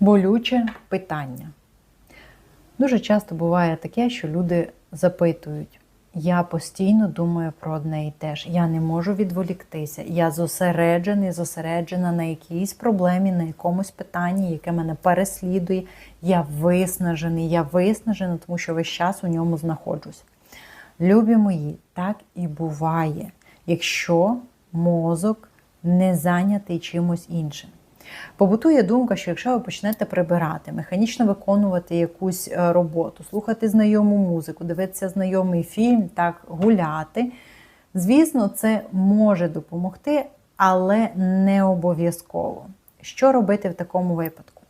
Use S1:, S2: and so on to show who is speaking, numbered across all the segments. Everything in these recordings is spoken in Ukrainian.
S1: Болюче питання. Дуже часто буває таке, що люди запитують: я постійно думаю про одне і те ж. Я не можу відволіктися. Я зосереджений, зосереджена на якійсь проблемі, на якомусь питанні, яке мене переслідує. Я виснажений, я виснажена, тому що весь час у ньому знаходжусь. Любі мої, так і буває, якщо мозок не зайнятий чимось іншим. Побутує думка, що якщо ви почнете прибирати, механічно виконувати якусь е, роботу, слухати знайому музику, дивитися знайомий фільм, так гуляти, звісно, це може допомогти, але не обов'язково. Що робити в такому випадку?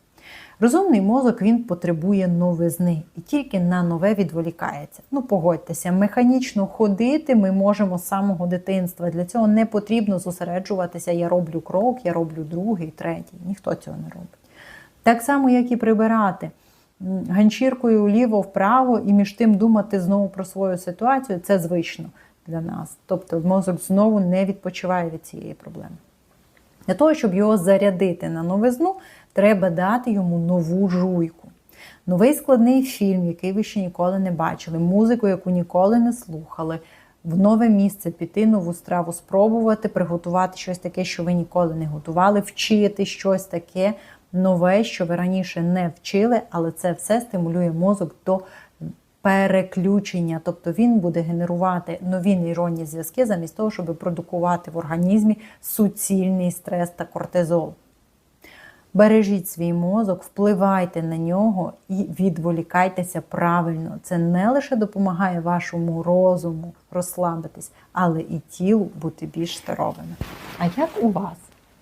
S1: Розумний мозок він потребує новизни і тільки на нове відволікається. Ну, погодьтеся, механічно ходити ми можемо з самого дитинства. Для цього не потрібно зосереджуватися. Я роблю крок, я роблю другий, третій. Ніхто цього не робить. Так само, як і прибирати. Ганчіркою вліво-вправо і між тим думати знову про свою ситуацію це звично для нас. Тобто мозок знову не відпочиває від цієї проблеми. Для того, щоб його зарядити на новизну, треба дати йому нову жуйку. Новий складний фільм, який ви ще ніколи не бачили, музику, яку ніколи не слухали, в нове місце піти, нову страву спробувати, приготувати щось таке, що ви ніколи не готували, вчити щось таке нове, що ви раніше не вчили, але це все стимулює мозок до переключення, тобто він буде генерувати нові нейронні зв'язки замість того, щоб продукувати в організмі суцільний стрес та кортизол. Бережіть свій мозок, впливайте на нього і відволікайтеся правильно. Це не лише допомагає вашому розуму розслабитись, але і тілу бути більш здоровими. А як у вас?